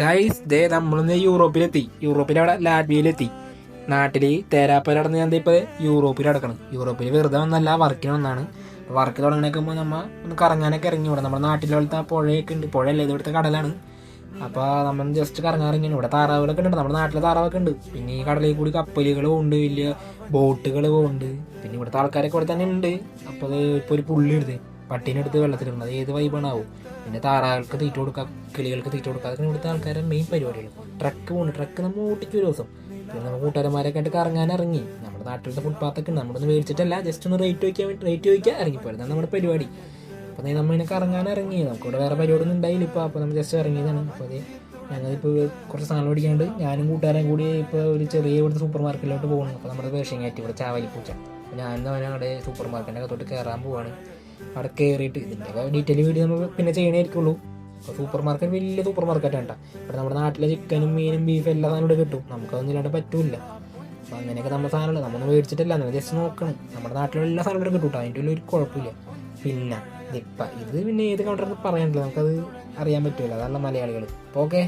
Guys ദേ നമ്മളിന്ന് യൂറോപ്പിലെത്തി. യൂറോപ്പിൽ അവിടെ ലാറ്റ്വിയയിലെത്തി നാട്ടിൽ തേരാപ്പ് നടന്ന് ഞാൻ ഇപ്പോൾ യൂറോപ്പിൽ അടക്കണം യൂറോപ്പിൽ വെറുതെ ഒന്നല്ല വർക്കിന് ഒന്നാണ് വർക്ക് തുടങ്ങണേക്കുമ്പോൾ നമ്മൾ ഒന്ന് കറങ്ങാനൊക്കെ ഇറങ്ങി ഇവിടെ. നമ്മുടെ നാട്ടിലുള്ള പുഴയൊക്കെ ഉണ്ട്. പുഴയല്ല ഇവിടുത്തെ കടലാണ്. അപ്പോൾ നമ്മൾ ജസ്റ്റ് കറങ്ങാൻ ഇറങ്ങി ഇവിടെ താറാവുകളൊക്കെ ഉണ്ട്. നമ്മുടെ നാട്ടിലെ താറാവൊക്കെ ഉണ്ട്. പിന്നെ ഈ കടലിൽ കൂടി കപ്പലുകൾ പോകുന്നുണ്ട് വലിയ ബോട്ടുകൾ പോകുന്നുണ്ട് പിന്നെ ഇവിടുത്തെ ആൾക്കാരൊക്കെ ഇവിടെ തന്നെ ഉണ്ട്. അപ്പോൾ ഇപ്പോൾ ഒരു പുള്ളി എടുത്ത് പട്ടീനെ അടുത്ത് വെള്ളത്തിലിടുന്നത് ഏത് വൈബാണാവും പിന്നെ താറാകൾക്ക് തീറ്റ കൊടുക്കാം കിളികൾക്ക് തീറ്റ കൊടുക്കുക അതൊക്കെ ഇവിടുത്തെ ആൾക്കാരെ മെയിൻ പരിപാടികൾ ട്രക്ക് പോകുന്നു ട്രക്ക് നമ്മൾ ഓട്ടിക്കും ഒരു ദിവസം. പിന്നെ നമ്മൾ കൂട്ടുകാരന്മാരൊക്കെ ആയിട്ട് കറങ്ങാൻ ഇറങ്ങി. നമ്മുടെ നാട്ടിലത്തെ ഫുട്പാത്തൊക്കെ ഉണ്ട്. നമ്മളൊന്ന് മേടിച്ചിട്ടല്ല ജസ്റ്റ് ഒന്ന് റേറ്റ് വയ്ക്കാൻ വേണ്ടി റേറ്റ് ചോദിക്കാൻ ഇറങ്ങിപ്പോയത്. അതാണ് നമ്മുടെ പരിപാടി. അപ്പോൾ നമ്മൾ ഇങ്ങനെ കറങ്ങാൻ ഇറങ്ങി. നമുക്കിവിടെ വേറെ പരിപാടി ഒന്നും ഉണ്ടായില്ല ഇപ്പോൾ അപ്പോൾ നമ്മൾ ജസ്റ്റ് ഇറങ്ങിയതാണ്. അപ്പോൾ അത് ഞങ്ങളിപ്പോൾ കുറച്ച് സാധനം മേടിക്കാണ്ട് ഞാനും കൂട്ടുകാരൻ കൂടി ഇപ്പോൾ ഒരു ചെറിയ ഇവിടുത്തെ സൂപ്പർ മാർക്കറ്റിലോട്ട് പോകുന്നു അപ്പോൾ നമ്മുടെ വേഷം കയറ്റി ഇവിടെ ചാവലിപ്പൂച്ച. അപ്പോൾ ഞാനും അവനവിടെ സൂപ്പർ മാർക്കറ്റിന്റെ അകത്തോട്ട് കയറാൻ പോവാണ്. അവിടെ കയറിയിട്ട് ഇതിന്റെ ഡീറ്റെയിൽ വീഡിയോ നമുക്ക് പിന്നെ ചെയ്യണേക്കുള്ളൂ അപ്പോൾ സൂപ്പർ മാർക്കറ്റ് വലിയ സൂപ്പർ മാർക്കറ്റ് ആണ് ഇവിടെ നമ്മുടെ നാട്ടിലെ ചിക്കനും മീനും ബീഫും എല്ലാം സാധനം ഇവിടെ കിട്ടും. നമുക്കതൊന്നും ഇല്ലാണ്ട് പറ്റൂല അപ്പോൾ അങ്ങനെയൊക്കെ നമ്മുടെ സാധനമല്ല? നമ്മളൊന്നും മേടിച്ചിട്ടില്ല. നമ്മൾ ജസ്റ്റ് നോക്കണം. നമ്മുടെ നാട്ടിലുള്ള എല്ലാ സാധനവും ഇവിടെ കിട്ടും അതിന്റെ ഉള്ളിൽ ഒരു കുഴപ്പമില്ല. പിന്നെ ഇതിപ്പം ഇത് പിന്നെ ഏത് കൗണ്ടറൊക്കെ പറയാനില്ല. നമുക്കത് അറിയാൻ പറ്റുമല്ലോ അതല്ല മലയാളികൾ ഓക്കെ